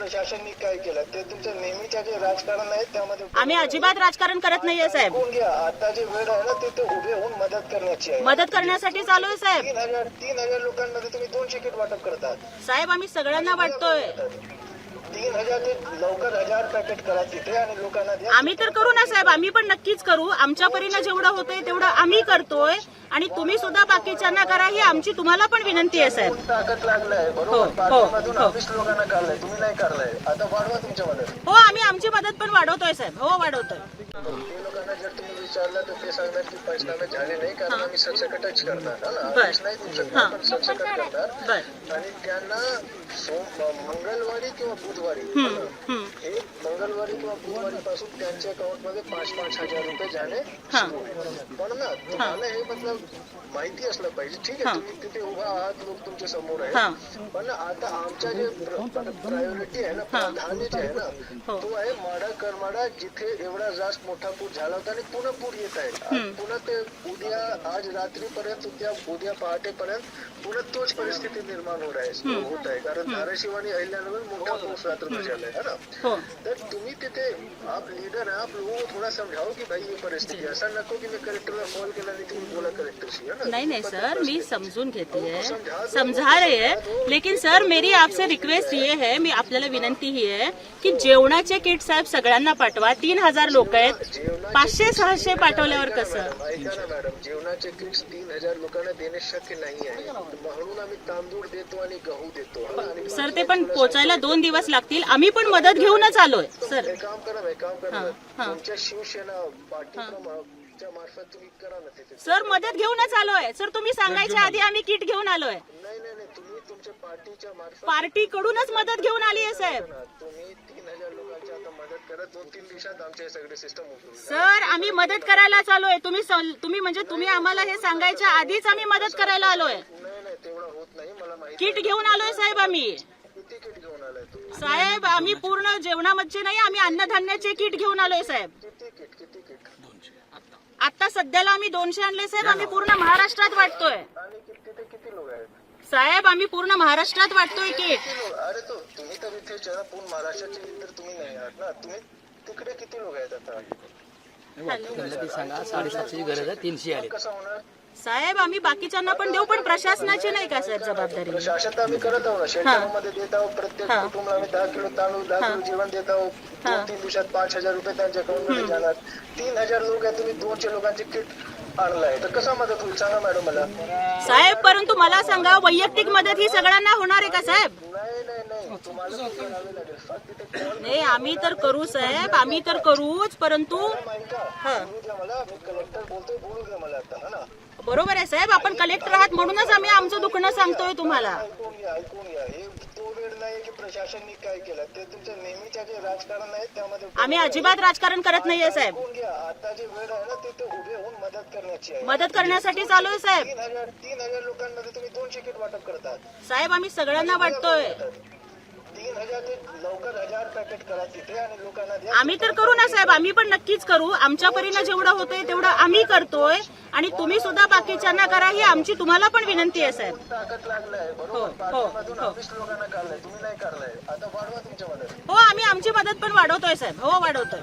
प्रशासननी काय केलं? ते तुमचं नेहमीच्या जे राजकारण आहे त्यामध्ये आम्ही अजिबात राजकारण करत नाहीये साहेब. घ्या? आता जे वेळ आहे ना ते ते उभे होऊन मदत करण्याची आहे. मदत करण्यासाठी चालू आहे साहेब. तीन हजार तीन हजार लोकांमध्ये तुम्ही दोनशे किट वाटप करतात. साहेब आम्ही सगळ्यांना वाटतोय. तीन हजार ते लवकर हजार पॅकेट करा तिथे आणि लोकांना द्या. आम्ही तर करू ना साहेब. आम्ही पण नक्कीच करू. आमच्या परीनं जेवढं होतंय तेवढं आम्ही करतोय. आणि तुम्ही सुद्धा बाकीच्यांना करा ही आमची तुम्हाला पण विनंती आहे साहेब. ताकद लागलाय हो, बरोबर? हो, पाठीमधून हो. ऑफिस लोकांना काढलाय तुम्ही नाही काढलाय आता वाढवा तुमच्या मदत. हो आम्ही आमची मदत पण वाढवतोय साहेब. हो वाढवतोय. ते लोकांना जर तुम्ही विचारलं तर ते सांगणार की पंचनामे झाले नाही कारण आम्ही सरसकटच करणार. हा ना? बर. ऑफिस नाही देऊ शकत हा. पण सरसकट करणार बर. आणि त्यांना सोम मंगळवारी किंवा बुधवारी हम्म. हे मंगळवारी किंवा बुधवारी पासून त्यांच्या अकाउंटमध्ये पाच पाच हजार रुपये जाणे हा. सुरू. पण ना तुम्हाला हे मतलब माहिती असलं पाहिजे. ठीक हा. आहे तुम्ही तिथे उभा आहात लोक तुमच्यासमोर हा. आहे पण आता आमच्या जे प्रायोरिटी आहे ना प्राधान्य जे आहे ना हो. तो आहे माडा करमाडा जिथे एवढा जास्त मोठा पूर झाला होता आणि पुन्हा पूर येत आहे. पुन्हा ते उद्या आज रात्रीपर्यंत उद्या उद्या पहाटेपर्यंत पुन्हा तोच परिस्थिती निर्माण होत आहे. होत आहे. कारण धाराशिव आणि अहिल्यानगर मोठा पाऊस रात्र झालाय है ना? हो. तर तुम्ही तिथे आप लीडर है आप लोगों को थोड़ा समझाओ की भाई ये परिस्थिती आहे. असं नको की मी कलेक्टरला कॉल केला आणि तुम्ही बोला कलेक्टरशी है ना नहीं नहीं सर मैं समझून घेती है समझा रही है. लेकिन सर मेरी आपसे रिक्वेस्ट ये है मी आपल्याला विनंती ही आहे की जेवणाचे किट साहेब सगळ्यांना पाठवा. तीन हजार लोक आहेत. पाचशे सहाशे पाठवल्यावर कसं? मॅडम, ऐका ना मॅडम जेवणाचे किट्स तीन हजार लोकांना देणे शक्य नाही आहे. म्हणून आम्ही तांदूळ देतो आणि गहू देतो. है? आणि सर ते पण पोचायला दोन दिवस लागतील. आम्ही पण मदत घेऊनच आलोय सर. हे काम करा हे काम करा हा, हा. तुमच्या शिवसेना पाठीच्या मार्फत तुम्ही करा ना तिथे सर मदत घेऊनच आलोय. सर तुम्ही सांगायच्या आधी आम्ही किट घेऊन आलोय. नाही नाही नाही तुम्ही तुमच्या पार्टीच्या मार्फत पार्टी कडूनच मदत घेऊन आली आहे साहेब. करा. तुम्ही तीन हजार लोकांची आता मदत करा. दोन तीन दिवसात आमचे हे सगळे सिस्टम उठून सर आम्ही मदत करायला चालूय तुम्ही सं- तुम्ही म्हणजे तुम्ही आम्हाला हे सांगायच्या आधीच आम्ही मदत करायला आलोय. नाही नाही तेवढं होत नाही. मला माहिती किट घेऊन आलोय साहेब आम्ही. किती किट घेऊन आलाय तुम्ही? साहेब आम्ही पूर्ण जेवणामध्ये नाही आम्ही अन्नधान्याचे किट घेऊन आलोय साहेब. किती किट किती किट? आता सध्याला आम्ही दोनशे आणले साहेब आम्ही पूर्ण महाराष्ट्रात वाटतोय. आणि कि- तिथे किती लोक आहेत? साहेब आम्ही पूर्ण महाराष्ट्रात वाटतोय किट किती लोक? अरे तो तुम्ही तर इथे जरा पूर्ण महाराष्ट्राचे तर तुम्ही नाही आहात ना. तुम्ही तिकडे किती लोक आहेत आता? त्यांना ती सांगा साडेसातशेची गरज आहे तीनशे आले. कसं होणार? साहेब आम्ही बाकीच्यांना पण देऊ पण प्रशासनाची नाही का साहेब जबाबदारी? प्रशासन तर आम्ही करत आहोत शेतकऱ्यांमध्ये देत आहोत प्रत्येक हा. कुटुंबाला आम्ही दहा किलो तांदूळ दहा किलो जेवण देत आहोत. दोन तीन दिवसात पाच हजार रुपये त्यांच्या अकाउंटमध्ये जाणार. तीन हजार लोक आहेत तुम्ही दोनशे लोकांचे किट आणलाय. तर कसा मदत होईल? सांगा मॅडम मला. साहेब परंतु मला सांगा वैयक्तिक मदत ही सगळ्यांना होणार आहे का साहेब? नाही नाही नाही. तुम्हाला ते करावे लागेल फक्त तिथे call नाही आम्ही तर करू साहेब. आम्ही तर करूच परंतु ऐका हा. बोलू द्या मला मी कलेक्टर बोलतोय बोलू द्या मला आता हा ना? बरोबर आहे साहेब. आपण कलेक्टर आहात म्हणूनच आम्ही आमचं दुखणं सांगतोय तुम्हाला. ऐकून घ्या ऐकून घ्या. हे नाही की प्रशासननी काय केलं? ते तुमचं नेहमीच्या जे राजकारण आहे त्यामध्ये आम्ही अजिबात राजकारण करत नाहीये साहेब. घ्या? आता जे वेळ आहे ना ते उभे होऊन मदत करण्याची आहे. मदत करण्यासाठी चालू आहे साहेब. तीन हजार तीन हजार लोकांमध्ये तुम्ही दोनशे किट वाटप करतात. साहेब आम्ही सगळ्यांना वाटतोय. तीन हजार ते लवकर हजार पॅकेट करा तिथे आणि लोकांना द्या. आम्ही तर करू ना साहेब आम्ही पण नक्कीच करू. आमच्या परीनं जेवढं होतंय तेवढं आम्ही करतोय. आणि तुम्ही सुद्धा बाकीच्यांना करा ही आमची तुम्हाला पण विनंती आहे साहेब. ताकद लागलाय. हो, बरोबर? हो, हो. ऑफिस लोकांना काढलाय. तुम्ही नाही काढलाय. आता वाढवा तुमच्या मदत हो आम्ही आमची मदत पण वाढवतोय साहेब. हो वाढवतोय.